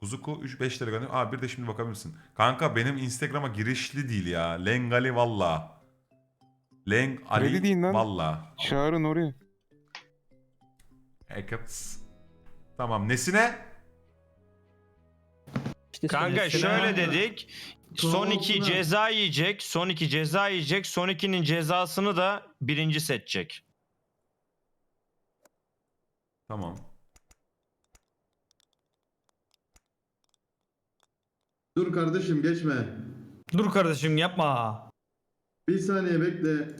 Kuzuku 3 5 lira gönderiyor. Aa bir de şimdi bakabilirsin. Kanka benim Instagram'a girişli değil ya. Lengali valla. Leng Ali Kredi değil lan. valla. Çağırın oraya. Hackets. Tamam nesine? İşte Kanka söylesene. şöyle dedik. Son iki ceza yiyecek. Son iki ceza yiyecek. Son ikinin cezasını da birinci seçecek. Tamam. Dur kardeşim geçme. Dur kardeşim yapma. Bir saniye bekle.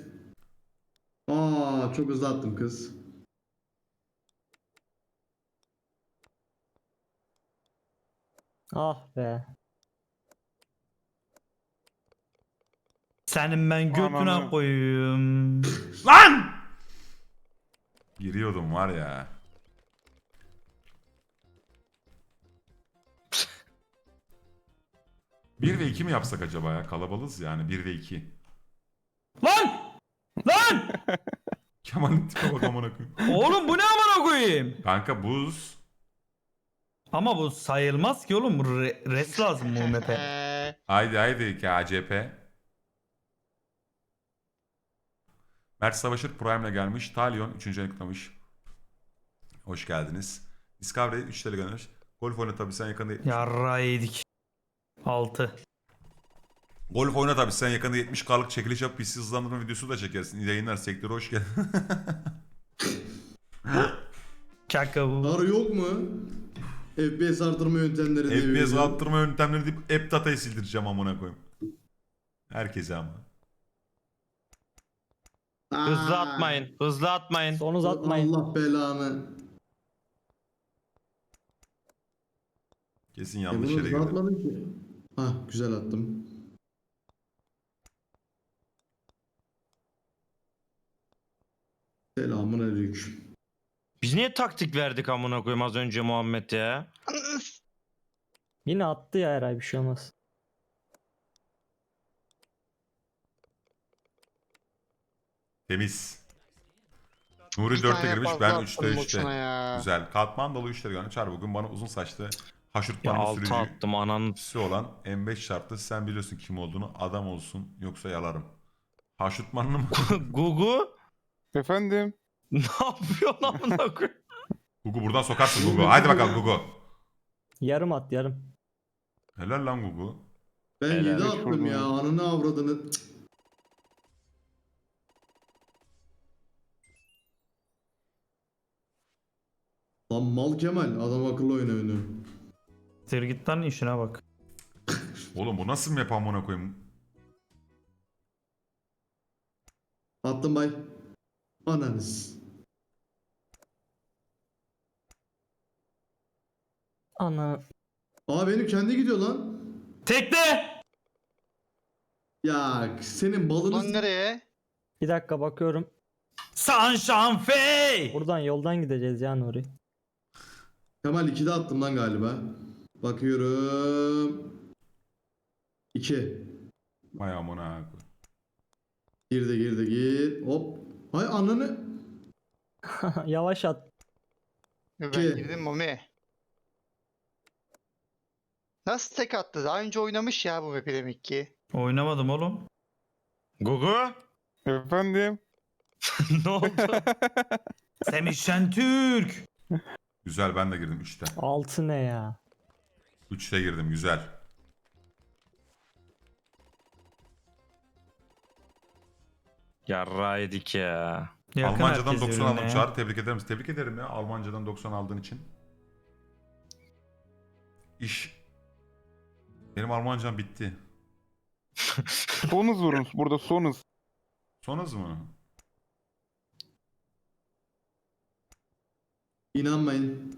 Aa çok hızlı attım kız. Ah be. Senin ben götüne Ananı. koyayım. Lan! Giriyordum var ya. Bir ve iki mi yapsak acaba ya? Kalabalığız yani. Bir ve iki. Lan! Lan! Kemal'in tipe bak amına koyayım. Oğlum bu ne amına koyayım? Kanka buz. Ama bu sayılmaz ki oğlum. Re- res lazım bu map'e. Haydi haydi KCP. Mert Savaşır Prime'le gelmiş. Talyon 3. ayını kutlamış. Hoş geldiniz. Discovery 3 TL göndermiş. Golf oyna tabii sen yakında... Yarra yedik. 6. Golf oyna tabii sen yakında 70K'lık çekiliş yap. PC hızlandırma videosu da çekersin. İyi yayınlar sektöre hoş geldin. Kaka bu. Ar yok mu? FPS artırma yöntemleri diye bir FPS video. arttırma yöntemleri deyip app datayı sildireceğim amına koyayım. Herkese ama. Aa, Hızlı atmayın. Hızlı atmayın. Son uzatmayın. Allah belanı. Kesin yanlış bunu yere girdim. atmadım ki. Hah güzel attım. Selamun aleyküm. Biz niye taktik verdik amına koyayım az önce Muhammed ya? Yine attı ya Eray bir şey olmaz. Temiz. Nuri Bir 4'e tane girmiş fazla ben attım 3'te 3'te. boşuna ya. Güzel. Katman dolu 3'te göndermiş. Çar bugün bana uzun saçlı Ya haşırtmanlı altı sürücü attım ananın. olan M5 şartlı sen biliyorsun kim olduğunu adam olsun yoksa yalarım. Haşırtmanlı mı? Gugu Efendim. ne yapıyorsun amına koyayım? Gugu buradan sokarsın Gugu. Haydi bakalım Gugu. Yarım at yarım. Helal lan Gugu. Ben Helal 7 olsun attım ya. ya. Ananı avradını. Cık. Lan mal Kemal adam akıllı oyna oyunu. Sir git lan işine bak. Oğlum bu nasıl map amına koyayım? Attım bay. Ananız. Ana. Aa benim kendi gidiyor lan. Tekne! Ya senin Lan nereye? Bir dakika bakıyorum. Sunshine Fey! Buradan yoldan gideceğiz ya Nuri. Kemal 2'de attım lan galiba. Bakıyorum. 2. Vay amına. Girdi girdi gir. Hop. Hay ananı. Yavaş at. Ben İki. girdim Mami. Nasıl tek attı? Daha önce oynamış ya bu map'i demek ki. Oynamadım oğlum. Gugu Efendim. ne oldu? Semih Şentürk. Güzel ben de girdim 3'te. Altı ne ya? 3'te girdim güzel. Yarra yedik ya. Yakın Almancadan herkes 90 aldım. birbirine ya. Çağrı tebrik ederim. Tebrik ederim ya Almancadan 90 aldığın için. İş. Benim Almancam bitti. Sonuz vurun. Burada sonuz. Sonuz mu? İnanmayın.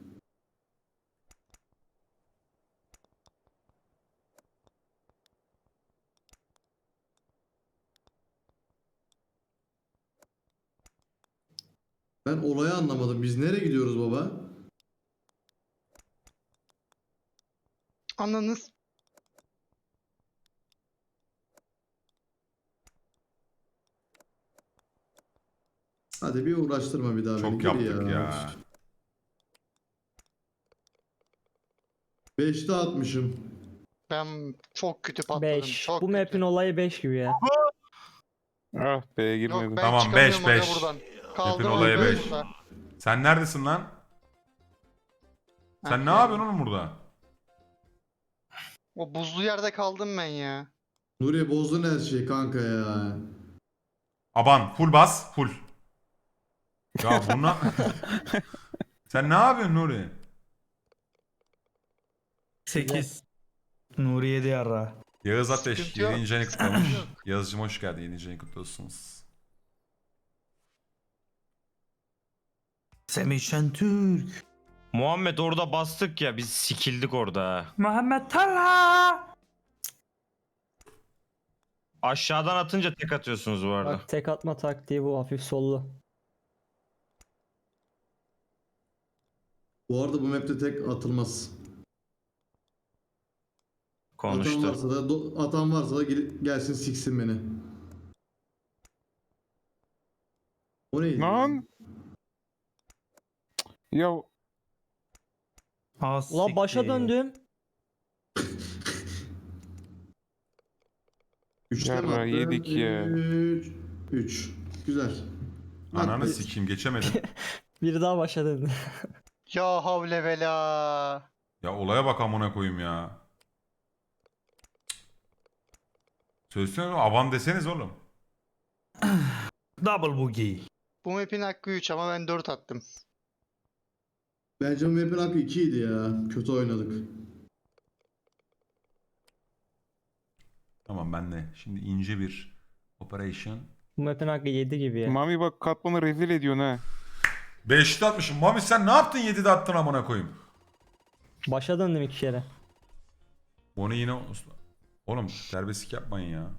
Ben olayı anlamadım. Biz nereye gidiyoruz baba? Ananız. Hadi bir uğraştırma bir daha beni. Çok Gir yaptık ya. 5'te atmışım. Ben çok kötü patladım. 5. Çok Bu kötü. map'in olayı 5 gibi ya. Ah be Yok girmedim. ben Tamam, çıkamıyorum beş, aga beş. buradan. Kaldım olayı aga beş. burada. Sen neredesin lan? Sen ne Ha, yapıyorsun oğlum burada? O buzlu yerde kaldım ben ya. Nuri bozdun her şeyi kanka ya. Aban full bas full. Ya buna... Sen ne yapıyorsun Nuri? 8. Nuri 7 yarra. Yağız Ateş Sıkıntı yok. 7. ayını kutlamış. Yağız'cım hoş geldin 7. ayını kutlu Semih Şentürk. Muhammed orada bastık ya biz sikildik orada. ha. Muhammed Talha. Aşağıdan atınca tek atıyorsunuz bu arada. Bak tek atma taktiği bu hafif sollu. Bu arada bu map'te tek atılmaz. Atan Konuştu. varsa da do- atan varsa da gel- gelsin siksin beni. O neydi? Lan. Ya Ha, Ulan başa döndüm. Üçte mi Yarra yedik ya. Üç. Üç. Güzel. Ananı Bak, sikeyim geçemedim. Bir daha başa döndüm. Ya havle vela. ya olaya bak amına koyayım ya. Söylesene oğlum, aban deseniz oğlum. Double boogie. Bu map'in hakkı 3 ama ben 4 attım. Bu map'in hakkı 2 idi ya. Kötü oynadık. Tamam ben de. Şimdi ince bir operation. Bu map'in hakkı 7 gibi ya. Mami bak katmanı rezil ediyorsun ha. 5'te atmışım. Mami sen ne yaptın 7'de attın amına koyayım. Başa döndüm iki kere. Onu yine... Oğlum serbestlik yapmayın ya.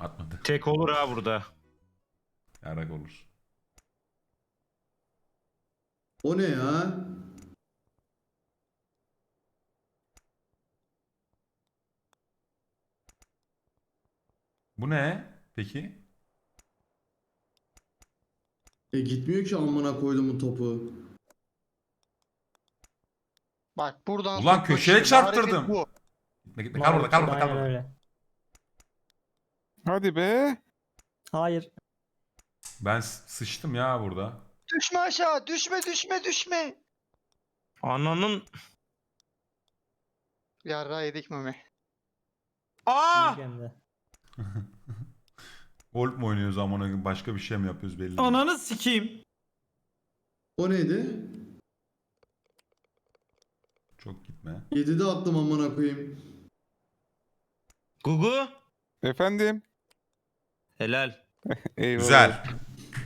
Atmadı. Tek olur ha burada. Yarak olur. O ne ya? Bu ne peki? E gitmiyor ki amına koydum topu. Bak buradan Ulan köşeye çarptırdım. Gitme gitme kal burada kal burada kal burada. Hadi be. Hayır. Ben s- sıçtım ya burada. Düşme aşağı. Düşme düşme düşme. Ananın... Yarra yedik Mami. Aa! Golf mu oynuyoruz amına koyayım başka bir şey mi yapıyoruz belli değil. Ananı sikeyim. O neydi? Çok gitme. 7'de attım amına koyayım. Gugu. Efendim. Helal. Eyvallah. Güzel.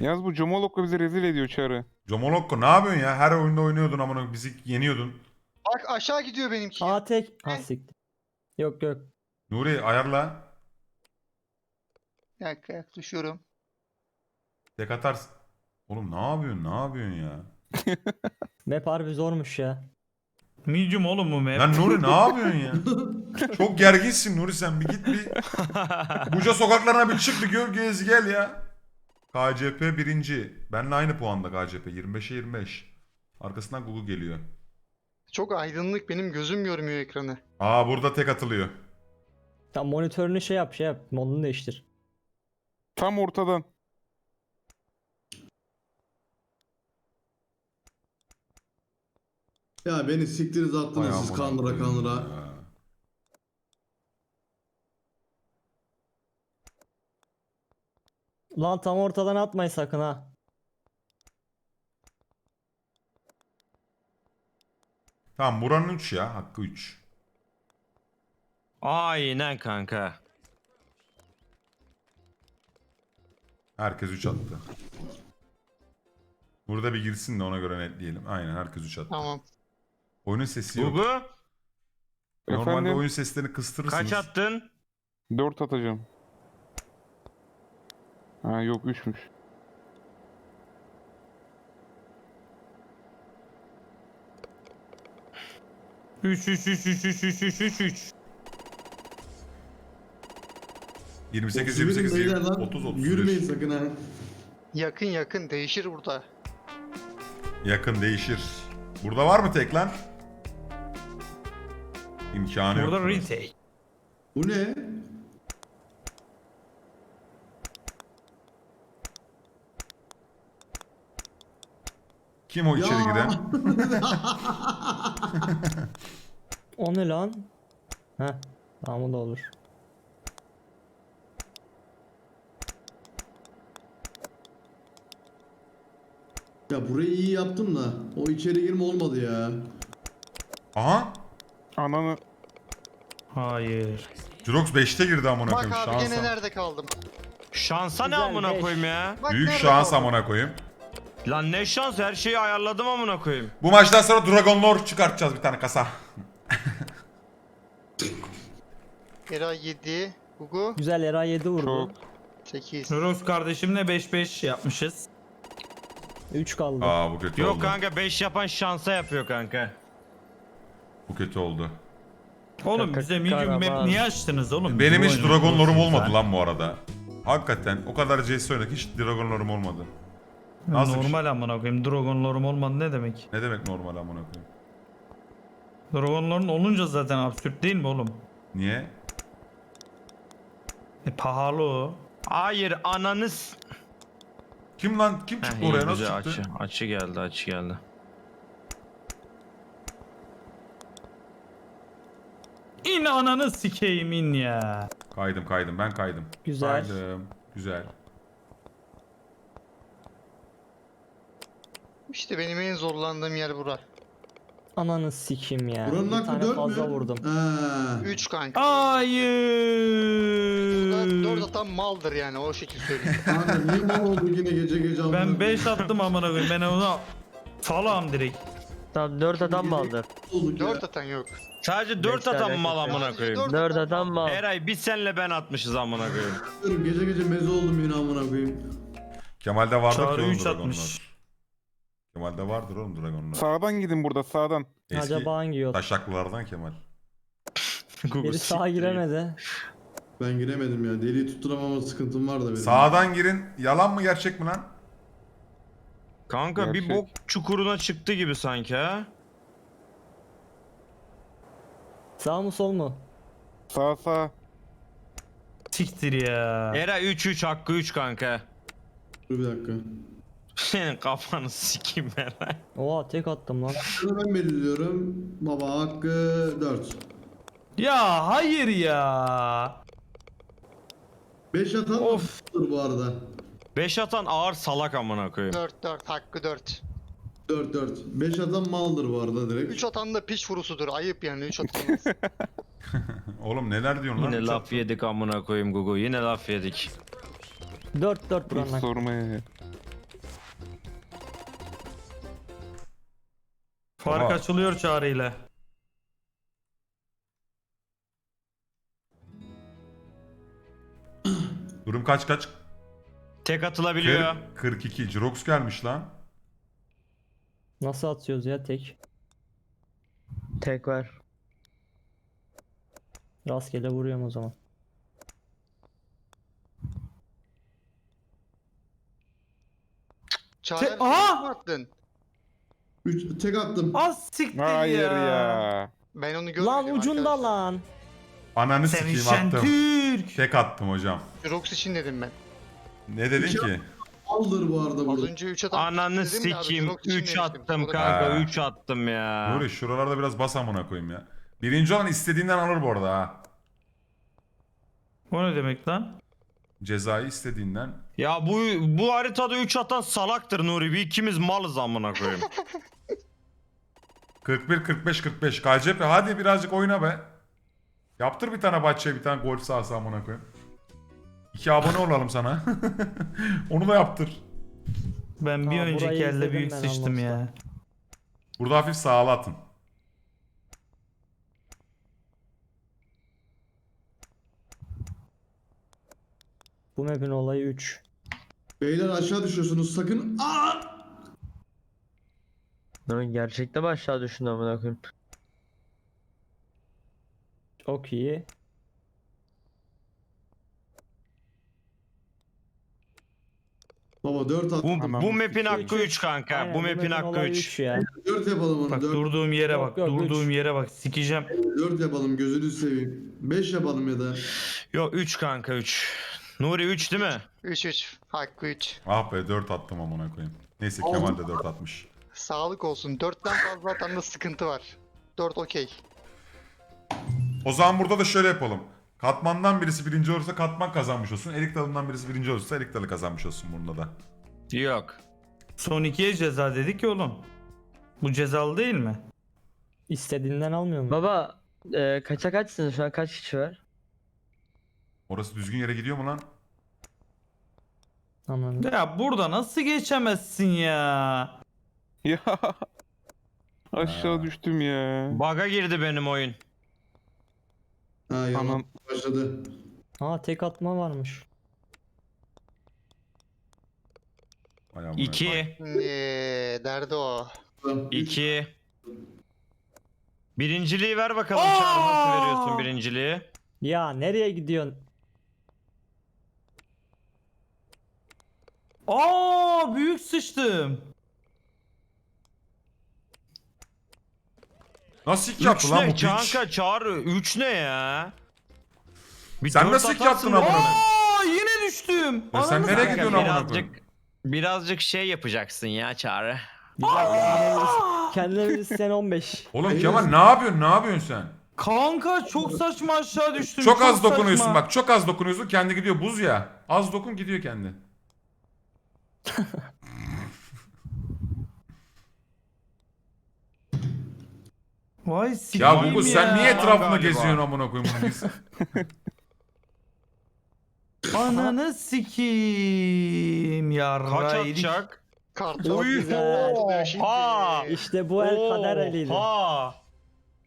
Yalnız bu Comolok'la bizi rezil ediyor çarı. Jomolokko ne yapıyorsun ya? Her oyunda oynuyordun amına bizi yeniyordun. Bak aşağı gidiyor benimki. Aa tek. Ha siktir. Yok yok. Nuri ayarla. Bir dakika yaklaşıyorum. Tek atarsın. Oğlum ne yapıyorsun? Ne yapıyorsun ya? Map harbi zormuş ya. Medium oğlum bu map. Lan Nuri ne yapıyorsun ya? Çok gerginsin Nuri sen bir git bir Buca sokaklarına bir çık bir gör gez gel ya. KCP birinci. Benle aynı puanda KCP. 25'e 25. Arkasından Google geliyor. Çok aydınlık benim gözüm görmüyor ekranı. Aa burada tek atılıyor. Tam monitörünü şey yap şey yap. Modunu değiştir. Tam ortadan. Ya beni siktiniz attınız siz amına kandıra koyayım kandıra. ya. Lan tam ortadan atmayın sakın ha. Tamam buranın 3 ya. Hakkı 3. Aynen kanka. Herkes 3 attı. Burada bir girsin de ona göre netleyelim. Aynen herkes 3 attı. Tamam. Oyunun sesi yok. Gugu. Normalde Efendim? oyun seslerini kıstırırsınız. Kaç attın? 4 atacağım. Ha yok 3'müş. Üç üç üç üç üç üç üç üç üç. 28, Yürümeyin 28, beyler 20, lan. 30, 30. Yürümeyin sakın ha. Yakın yakın değişir burada. Yakın değişir. Burada var mı tek lan? İmkanı yok. Burada retake. Bu ne? Kim o içeri Ya. giren? O ne lan? Heh. Tamam o da olur. Ya burayı iyi yaptım da o içeri girme olmadı ya. Aha. Ananı. Hayır. Jirox 5'te girdi amına Bak koyayım. abi Şansa. gene nerede kaldım? Şansa ne Güzel, amına beş. koyayım ya? Bak Büyük nerede şans kaldım? amına koyayım. Lan ne şans her şeyi ayarladım amına koyayım. Bu maçtan sonra Dragon Lord çıkartacağız bir tane kasa. Era 7, Gugu Güzel Era 7 vurdu. Çok. 8. Nuros kardeşimle 5-5 yapmışız. 3 kaldı. Aa bu kötü Yok oldu. kanka 5 yapan şansa yapıyor kanka. Bu kötü oldu. Oğlum Kaka- bize medium map karavan. niye açtınız oğlum? Benim hiç Dragon Lord'um olmadı lan bu arada. Hakikaten o kadar CS oynadık hiç Dragon Lord'um olmadı. Nasıl bir şey? Normal amına koyayım. Dragon Lord'um olmadı ne demek? Ne demek normal amına koyayım? Dragon Lord'un olunca zaten absürt değil mi oğlum? Niye? E pahalı o. Hayır ananız. Kim lan? Kim çıktı oraya? Nasıl çıktı? açı. Açı geldi açı geldi. İn ananı sikeyim in ya. Kaydım kaydım ben kaydım. Güzel. Kaydım. Güzel. İşte benim en zorlandığım yer bura. Ananı sikim ya. Buranın bir hakkı tane 4 fazla mü? vurdum. Ha. 3 kanka. Hayır. 4 atan maldır yani o şekilde söyleyeyim. Kanka niye mal oldu yine gece gece amına Ben koyayım? 5 attım amına koyayım. Ben onu salam direkt. Tamam 4 adam mı aldı? 4 atan yok. Sadece 4 Beşle atan alakası mal amına koyayım. dört 4 atan adam mı aldı? Eray biz senle ben atmışız amına koyayım. Diyorum, Gece gece meze oldum yine amına koyayım. Kemal'de vardır ki Çağrı oğlum 3 Dragon atmış. Kemal'de vardır oğlum Dragon Lord. Sağdan gidin burada sağdan. Eski Acaba hangi yol? taşaklılardan Kemal. Biri sağa giremedi. Ben giremedim ya. Deliği tutturamama sıkıntım var da benim. Sağdan girin. Yalan mı gerçek mi lan? Kanka bir Gerçek. bok çukuruna çıktı gibi sanki ha. Sağ mı sol mu? Sağ sağ. Siktir ya. Eray 3 3 hakkı 3 kanka. Dur bir dakika. Senin kafanı sikeyim Eray. Oha tek attım lan. Şunu ben belirliyorum. Baba hakkı 4. Ya hayır ya. 5 atan of. bu arada. 5 atan ağır salak amına koyayım. 4 4 hakkı 4. 4 4. 5 atan maldır bu arada direkt. 3 atan da piç vurusudur. Ayıp yani 3 atan. Oğlum neler diyorsun lan? Yine laf yedik amına koyayım Gugu. Yine laf yedik. 4 4 Hiç buranın hakkı. sormaya. Fark Oha. açılıyor çağrıyla. Durum kaç kaç? Tek atılabiliyor. Kır- 42. Jirox gelmiş lan. Nasıl atıyoruz ya tek? Tek var. Rastgele vuruyorum o zaman. Çağrı Aha! mı attın? 3 tek attım. Az siktir Hayır ya. ya. Ben onu görmedim Lan ucunda arkadaşlar. lan. Ananı sikeyim attım. Şentürk. Tek attım hocam. Rox için dedim ben. Ne dedin İki- ki? Maldır bu arada Az burada. önce 3 atan Ananı sikeyim. Rox için 3 demiştim. attım kanka. Ha. 3 attım ya. Nuri şuralarda biraz bas amına koyayım ya. Birinci olan istediğinden alır bu arada ha. O ne demek lan? Cezayı istediğinden. Ya bu bu haritada 3 atan salaktır Nuri. Bir ikimiz malız amına koyayım. 41 45 45 KCP hadi birazcık oyna be. Yaptır bir tane bahçeye bir tane golf sahası amına koyayım. İki abone olalım sana. Onu da yaptır. Ben bir Aa, önceki burayı elde izledim büyük ben sıçtım ya. Burada hafif sağla atın. Bu map'in olayı 3. Beyler aşağı düşüyorsunuz sakın. Aa! Lan gerçekten mi aşağı düştün amına koyayım? Çok iyi. Baba 4 at. Bu, Tamam. bu map'in hakkı üç, 3 kanka. Aynen, bu map'in hakkı olayı 3. üç ya. 4 yapalım onu. Bak 4, durduğum yere Yok, bak. yok, durduğum üç. yere bak. Sikeceğim. 4 yapalım gözünü seveyim. 5 yapalım ya da. Yok 3 kanka 3. Nuri 3 değil mi? 3-3. Hakkı 3. Ah be 4 attım amına koyayım. Neyse Oldu. Kemal de 4 atmış. Sağlık olsun. 4'ten fazla atanda sıkıntı var. 4 okey. O zaman burada da şöyle yapalım. Katmandan birisi birinci olursa katman kazanmış olsun. Erik dalından birisi birinci olursa erik dalı kazanmış olsun bunda da. Yok. Son ikiye ceza dedik ya oğlum. Bu cezalı değil mi? İstediğinden almıyor mu? Baba e, kaça kaçsınız şu an kaç kişi var? Orası düzgün yere gidiyor mu lan? Anladım. Ya burada nasıl geçemezsin ya? Ya. Aşağı Ha. düştüm ya. Bug'a girdi benim oyun. Ha yalan Anam. başladı. Aa tek atma varmış. Vay amına 2. Eee derdi o. 2. Birinciliği ver bakalım Çağrı nasıl veriyorsun birinciliği? Ya nereye gidiyorsun? Aa büyük sıçtım. Nasıl 3 yaptı lan bu ne piç? kanka Çağrı 3 ne ya? Bir Sen dört nasıl atarsın yaptın amına? Aa yine düştüm. Ya sen Ananı nereye satayım. gidiyorsun amına koyayım? Birazcık birazcık şey yapacaksın ya Çağrı. Bir sen 15. Oğlum Kemal ne yapıyorsun? Ne yapıyorsun sen? Kanka çok saçma aşağı düştüm. Çok az saçma. dokunuyorsun bak. Çok az dokunuyorsun. Kendi gidiyor buz ya. Az dokun gidiyor kendi. Vay Ya sikeyim Gugu sen niye ya. etrafında Galiba. geziyorsun amına koyayım bunu biz? Ananı sikeyim ya. Kaç atacak? Güzel. Oha! İşte bu el kader eliydi. Oha!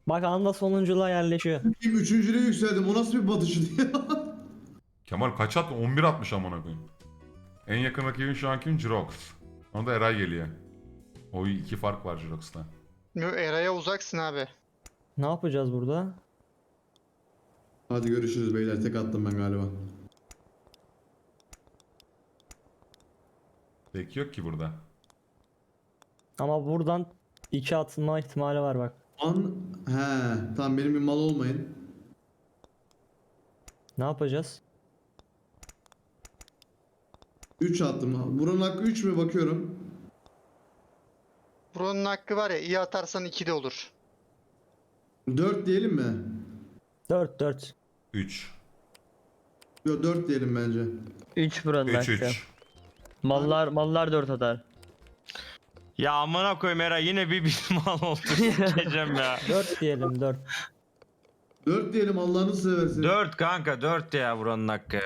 Bak anda sonunculuğa yerleşiyor. Kim üçüncülüğe yükseldim. O nasıl bir batışıydı ya? Kemal kaç attı? 11 atmış amına koyayım. En yakın rakibin şu an kim? Jirox. Onda da Eray geliyor. O iki fark var Jirox'ta. Eray'a uzaksın abi. Ne yapacağız burada? Hadi görüşürüz beyler. Tek attım ben galiba. Tek yok ki burada. Ama buradan iki atılma ihtimali var bak. An he tamam benim bir mal olmayın. Ne yapacağız? 3 attım. Buranın hakkı 3 mü bakıyorum. Buranın hakkı var ya iyi atarsan 2 de olur. 4 diyelim mi? 4 4. 3. Yok 4 diyelim bence. 3 buranın 3 hakkı. 3. Mallar mallar 4 atar. Ya amına koyayım Eray yine bir bir mal oldu. Sikeceğim ya. 4 diyelim 4. 4 diyelim Allah'ını seversen. 4 kanka 4 ya buranın hakkı.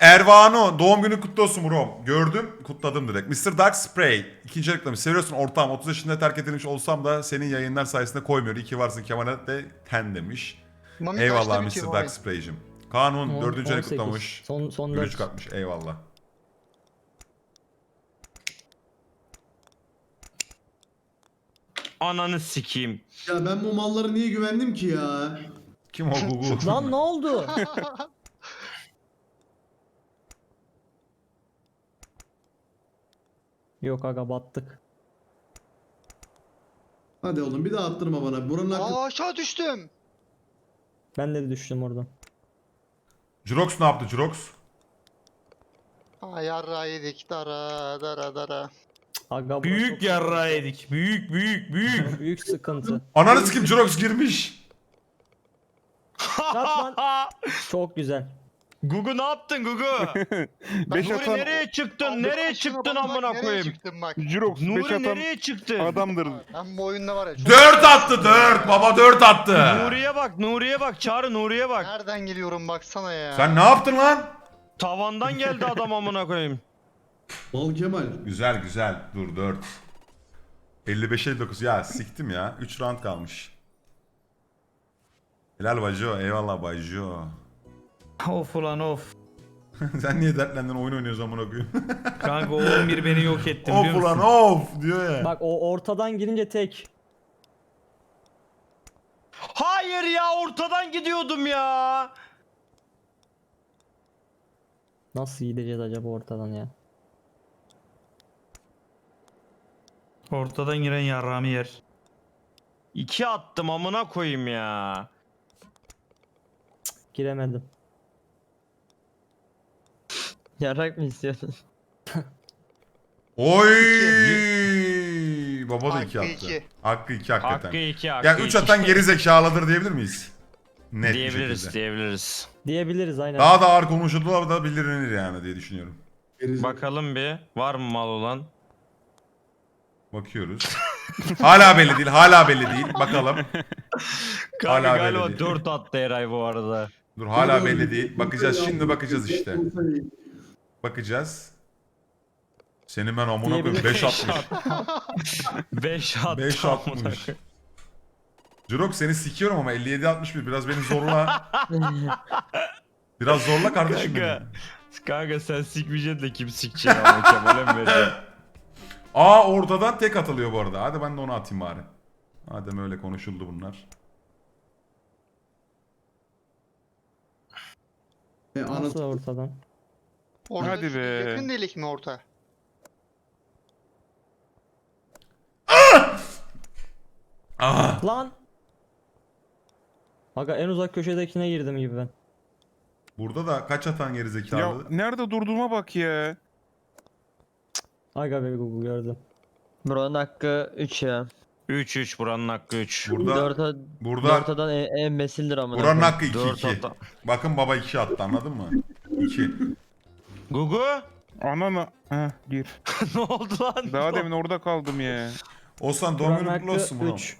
Ervano doğum günü kutlu olsun bro. Gördüm kutladım direkt. Mr. Dark Spray. İkinci reklamı. Seviyorsun ortağım. 30 yaşında terk edilmiş olsam da senin yayınlar sayesinde koymuyor. İyi ki varsın Kemal'e de ten demiş. Mami Eyvallah Mr. Dark? Spray'cim. Kanun On- 4. ayı 18. kutlamış. Son son Gülücük 4. atmış. Eyvallah. Ananı sikeyim. Ya ben bu mallara niye güvendim ki ya? Kim o Gugu? Lan ne oldu? Yok aga battık. Hadi oğlum bir daha attırma bana. Buranın hakkı Aa aşağı düştüm. Ben de düştüm oradan. Jirox ne yaptı Jirox? Aa yarra yedik dara dara dara. Aga Büyük yarra yedik. Büyük büyük büyük. Büyük sıkıntı. Ananı sikim Jirox girmiş. Çok güzel. Gugu ne yaptın Gugu? 5 Nuri atan nereye çıktın? Abi nereye başına çıktın bak, amına nereye koyayım? çıktın bak. Jirox 5 Nuri atan nereye çıktın? adamdır. Ben bu oyunda var ya. çok- 4 attı 4. Baba 4 attı. Nuriye bak, Nuriye bak, Çağrı Nuriye bak. Nereden geliyorum baksana ya. Sen ne yaptın lan? Tavandan geldi adam amına koyayım. Mal Kemal. Güzel güzel. Dur 4. 55 59 ya siktim ya. 3 round kalmış. Helal Bajo. Eyvallah Bajo. Of ulan of. Sen niye dertlendin oyun oynuyoruz amına koyayım? Kanka o 11 beni yok etti biliyor of musun? ulan of diyor ya. Bak o ortadan girince tek. Hayır ya ortadan gidiyordum ya. Nasıl gideceğiz acaba ortadan ya? Ortadan giren yarrağımı yer. İki attım amına koyayım ya. Giremedim. Yarak mı istiyorsun? Oy! Baba da Hakkı iki attı. iki. Hakkı iki hakikaten. Hakkı iki hakkı ya 3 iki. atan geri zekalıdır diyebilir miyiz? Net bir diyebiliriz şekilde. diyebiliriz. Diyebiliriz aynen. Daha da ağır konuşulduğu da bilinir yani diye düşünüyorum. Bakalım bir var mı mal olan? Bakıyoruz. hala belli değil, hala belli değil. Bakalım. Kanka Hala galiba belli değil. 4 attı Eray bu arada. Dur hala belli değil. Bakacağız şimdi bakacağız işte. Bakacağız. Senin ben amına koyayım 5 atmış. 5 attı 5 amına atmış. Jurok seni sikiyorum ama 57 61 biraz beni zorla. Biraz zorla kardeşim Kanka. beni. Kanka sen sikmeyeceksin de kim sikecek ama Kemal'e mi vereceksin? Aa ortadan tek atılıyor bu arada. Hadi ben de onu atayım bari. Madem öyle konuşuldu bunlar. E, Nasıl ortadan? Orta Hadi be. Yakın delik mi orta? Aa! Lan! Aga en uzak köşedekine girdim gibi ben. Burada da kaç atan geri Ya nerede durduğuma bak ya. Aga be Google gördüm. Buranın hakkı 3 ya. 3-3 buranın hakkı 3. Burada Burada burada Ortadan en, en mesildir amına buranın koyayım. hakkı 2 4 2. attı. Bakın baba 2 attı anladın mı? 2. Gugu? Anana. Heh gir. ne oldu lan? Daha demin orada kaldım ya. Osman doğum günün kutlu olsun bro. 3.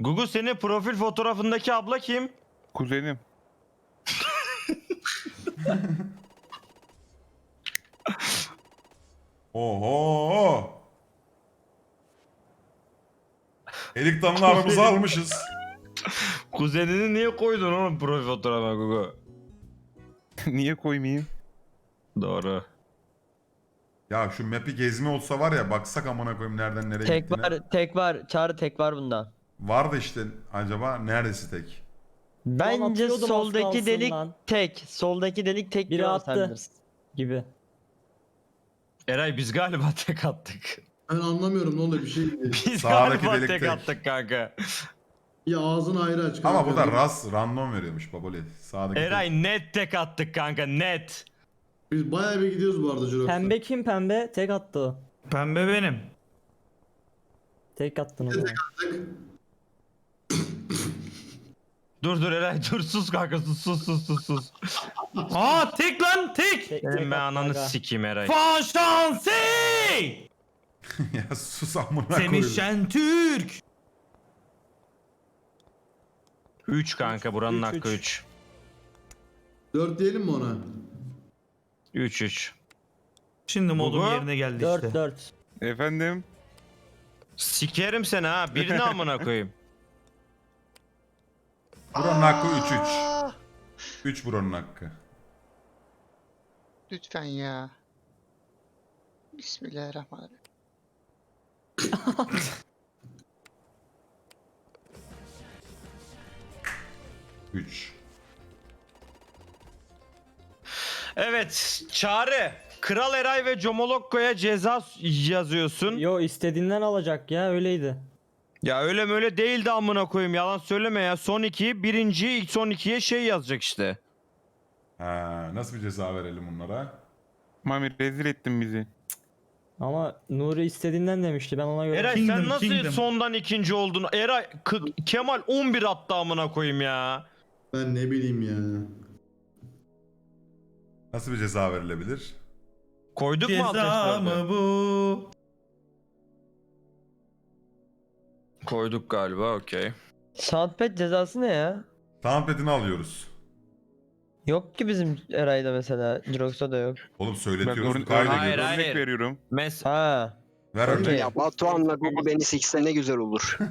Gugu senin profil fotoğrafındaki abla kim? Kuzenim. Oho! Elik damla aramızı almışız. Kuzenini niye koydun oğlum profil fotoğrafına Gugu? Niye koymayayım? Doğru. Ya şu map'i gezme olsa var ya baksak amına koyayım nereden nereye Tek gittiğine. var, tek var. Çağrı tek var bunda. Var da işte acaba neresi tek? Bence atıyordum az soldaki kalsın delik lan. tek. Soldaki delik tek Biri diyor attı. Sanders. Gibi. Eray biz galiba tek attık. Ben anlamıyorum ne oluyor bir şey. Biz Sağdaki galiba delik tek, tek. attık kanka. Ya ağzını ayrı aç. Ama bu da ras random veriyormuş baboli. Sağdaki Eray net tek attık kanka net. Biz bayağı bir gidiyoruz bu arada Jurox'ta. Pembe kim pembe? Tek attı o. Pembe benim. Tek attın o zaman. Dur dur Eray dur sus kanka sus sus sus sus sus. Aa tek lan tek. Tek, tek Ben attı ananı aga. sikeyim Eray. Fanşansi. ya sus amına Semih koyayım. Şentürk. 3 kanka buranın Üç, hakkı üç. 3. 4 diyelim mi ona? 3 3. Şimdi modum Baba. yerine geldi 4 işte. 4. Efendim? Sikerim seni ha. Birini amına koyayım. Buranın hakkı 3 3. Aa, 3 buranın hakkı. Lütfen ya. Bismillahirrahmanirrahim. Üç. Evet Çağrı. Kral Eray ve Comolokko'ya ceza yazıyorsun. Yo istediğinden alacak ya öyleydi. Ya öyle öyle değildi amına koyayım yalan söyleme ya. Son iki birinci ilk son ikiye şey yazacak işte. Ha, nasıl bir ceza verelim bunlara? Mami rezil ettin bizi. Ama Nuri istediğinden demişti ben ona göre. Eray Kingdom, sen nasıl Kingdom. sondan ikinci oldun? Eray K- Kemal 11 attı amına koyayım ya. Ben ne bileyim ya. Nasıl bir ceza verilebilir? Koyduk mu Ceza ateşlerde? mı bu? Koyduk galiba okey. Soundpad cezası ne ya? Soundpad'ini alıyoruz. Yok ki bizim Eray'da mesela. Jirox'ta da yok. Oğlum söyletiyoruz, ör- kaydediyoruz. Hayır, örnek hayır. veriyorum. Mes Ha. Ver örnek. Ya Batuhan'la Google beni sikse ne güzel olur.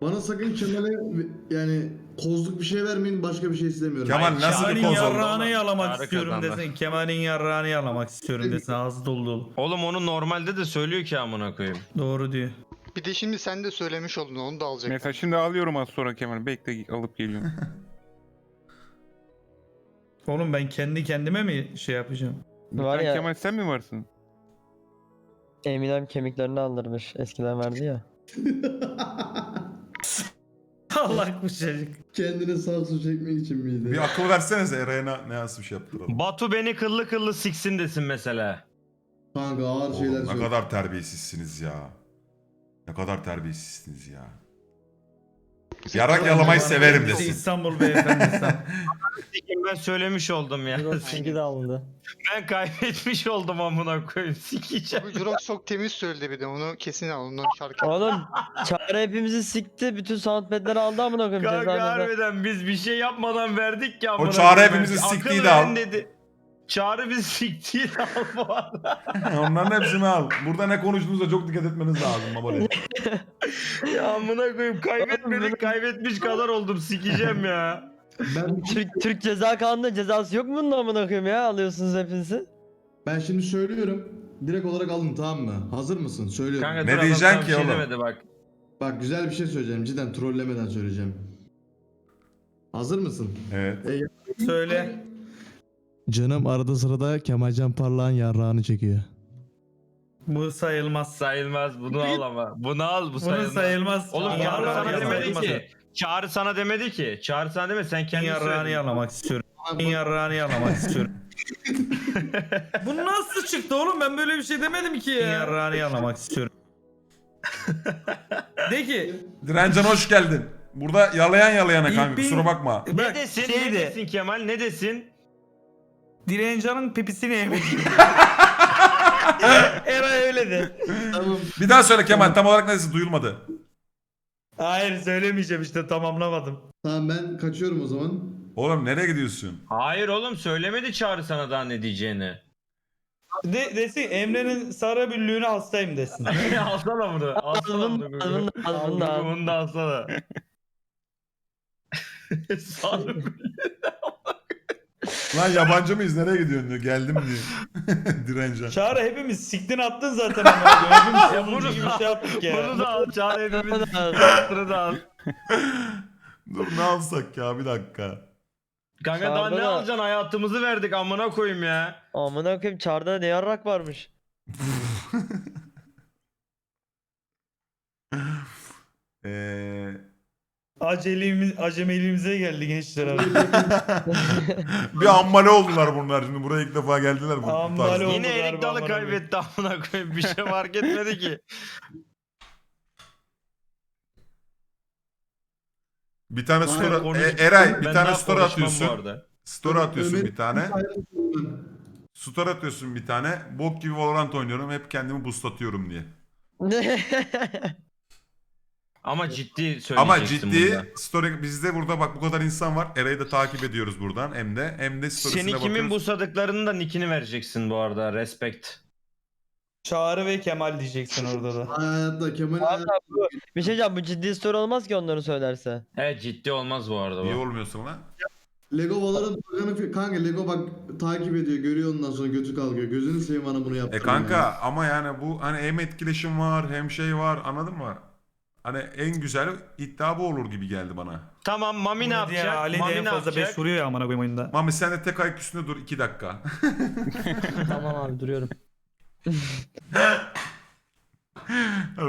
Bana sakın Kemal'e yani kozluk bir şey vermeyin başka bir şey istemiyorum. Kemal nasıl bir Kemal'in koz oldu? yarrağını yalamak Çağrı istiyorum kazandı. desin. Kemal'in yarrağını yalamak istiyorum desin. Ağzı dolu dolu. Oğlum onu normalde de söylüyor ki amına koyayım. Doğru diyor. Bir de şimdi sen de söylemiş oldun onu da alacak. Mesela şimdi alıyorum az sonra Kemal. Bekle alıp geliyorum. Oğlum ben kendi kendime mi şey yapacağım? Var tane ya- Kemal sen mi varsın? Eminem kemiklerini aldırmış. Eskiden verdi ya. Allah bu çocuk. Kendine saksı çekmek için miydi? Bir akıl versenize Eray'a ne, nasıl bir şey yaptıralım. Batu beni kıllı kıllı siksin desin mesela. Kanka ağır şeyler Oğlum, ne söyle. kadar terbiyesizsiniz ya. Ne kadar terbiyesizsiniz ya. Yarak yalamayı severim desin. İstanbul beyefendisi. Sikim ben söylemiş oldum ya. Jirox'unki de alındı. ben kaybetmiş oldum amına koyayım. Sikeceğim. Bu Jurox çok temiz söyledi bir de onu kesin al onun şarkı. Oğlum Çağrı hepimizi sikti. Bütün soundpad'leri aldı amına koyayım. Kanka harbiden biz bir şey yapmadan verdik ya. amına Çağrı koyayım. hepimizi Akıl siktiği de verin al. Dedi. Çağrı bizi siktiği al bu arada. Onların hepsini al. Burada ne konuştuğunuza çok dikkat etmeniz lazım babali. ya amına koyayım kaybetmedik kaybetmiş kadar oldum sikeceğim ya. Ben, Türk, Türk ceza kanunu cezası yok mu bunun amına koyayım ya? Alıyorsunuz hepinizi. ben şimdi söylüyorum. Direkt olarak alın tamam mı? Hazır mısın? Söylüyorum. Kanka Ne dur adam diyeceksin tam ki bir şey oğlum? demedi bak. Bak güzel bir şey söyleyeceğim. Cidden trollemeden söyleyeceğim. Hazır mısın? Evet. Söyle. Canım arada sırada Kemalcan Parlağın yarrağını çekiyor. Bu sayılmaz. Sayılmaz bunu al ama. Bunu al bu Bunu sayılmaz. sayılmaz. Oğlum Çağrı sana yalamak demedi istiyorum. ki. Çağrı sana demedi ki. Çağrı sana demedi sen kendin Yarrağını söyledin. yalamak istiyorum. Yarrağını yalamak istiyorum. Bu nasıl çıktı oğlum? Ben böyle bir şey demedim ki ya. Yarrağını yalamak istiyorum. De ki Direncan hoş geldin. Burada yalayan yalayana kanka kusura bakma. Ne desin? Ne şeydi. desin Kemal? Ne desin? Direncan'ın pipisini yemek. Era öyle de. Tamam. Bir daha söyle Kemal tam olarak ne desin duyulmadı. Hayır söylemeyeceğim işte tamamlamadım. Tamam ben kaçıyorum o zaman. Oğlum nereye gidiyorsun? Hayır oğlum söylemedi Çağrı sana daha ne diyeceğini. De, desin Emre'nin sarı büllüğüne hastayım desin. alsana bunu. Alsana Al bunu. bunu, al bunu, al Al bunu, da alsana. Sarı Lan yabancı mıyız nereye gidiyorsun diyor. Geldim diyor. Direncan. Çağrı hepimiz siktin attın zaten ama. Hepimiz Ya sonuncu bunu gibi şey yaptık ya. Bunu da al Çağrı hepimiz. Bunu da al. Bunu da al. Dur ne alsak ya bir dakika. Kanka daha Çağrı ne da- alacaksın hayatımızı verdik amına koyayım ya. Amına koyayım Çağrı'da ne yarrak varmış. Eee... Acelimiz, acemiliğimize geldi gençler abi. bir ammale oldular bunlar şimdi buraya ilk defa geldiler bu Ammale tarzda. oldu. Yine galiba Erik Dalı kaybetti amına koyayım. Bir şey fark etmedi ki. Bir tane Aynen, story E, Eray bir Ben tane daha story konuşmam bu atıyorsun. arada. Story atıyorsun bir tane. Ayrılıyorum Story atıyorsun bir tane. Bok gibi Valorant oynuyorum. Hep kendimi boostlatıyorum diye. Ama ciddi söyleyeceksin Ama ciddi bunda. story bizde burada bak bu kadar insan var. Eray'ı da takip ediyoruz buradan hem de hem de storiesine Seni kimin bakıyoruz. busadıklarının da nickini vereceksin bu arada. Respect. Çağrı ve Kemal diyeceksin orada da. Hayatta Kemal Abi bu, bir şey diyeceğim bu ciddi story olmaz ki onları söylerse. Evet ciddi olmaz bu arada Niye bu. olmuyorsun lan? Lego Valorant bakanı kanka Lego bak takip ediyor görüyor ondan sonra götü kalkıyor. Gözünü seveyim bana bunu E yaptırma kanka ya. ama yani bu hani hem etkileşim var hem şey var anladın mı? Hani en güzel iddia bu olur gibi geldi bana. Tamam Mami ne yapacak? Ali de Mami en ne fazla 5 yapacak? vuruyor ya amına koyayım oyunda. Mami sen de tek ayak üstünde dur 2 dakika. tamam abi duruyorum.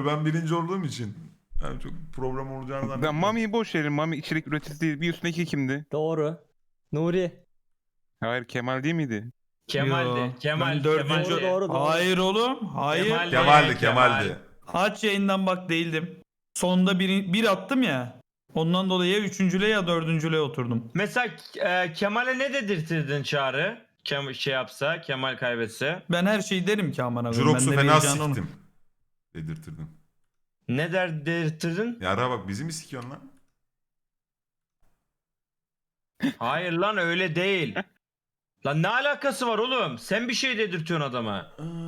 Ben birinci olduğum için yani çok problem olacağını Ben zannetmiyorum. Mami'yi boş verin. Mami içerik üreticisi değil. Bir üstündeki kimdi? Doğru. Nuri. Hayır Kemal değil miydi? Kemal'di. Yo, Kemal. ben dördüncü- Kemal'di. Doğru, doğru. Hayır oğlum. Hayır. Kemal- Kemal'di Kemal. Kemal'di. Aç yayından bak değildim. Sonda bir, bir attım ya. Ondan dolayı ya üçüncülüğe ya dördüncülüğe oturdum. Mesela e, Kemal'e ne dedirtirdin Çağrı? Kem şey yapsa, Kemal kaybetse. Ben her şeyi derim ki amına koyayım. Jurox'u Ben de fena siktim. Dedirtirdim. Ne der dedirtirdin? Yara bak bizi mi sikiyorsun lan? Hayır lan öyle değil. lan ne alakası var oğlum? Sen bir şey dedirtiyorsun adama.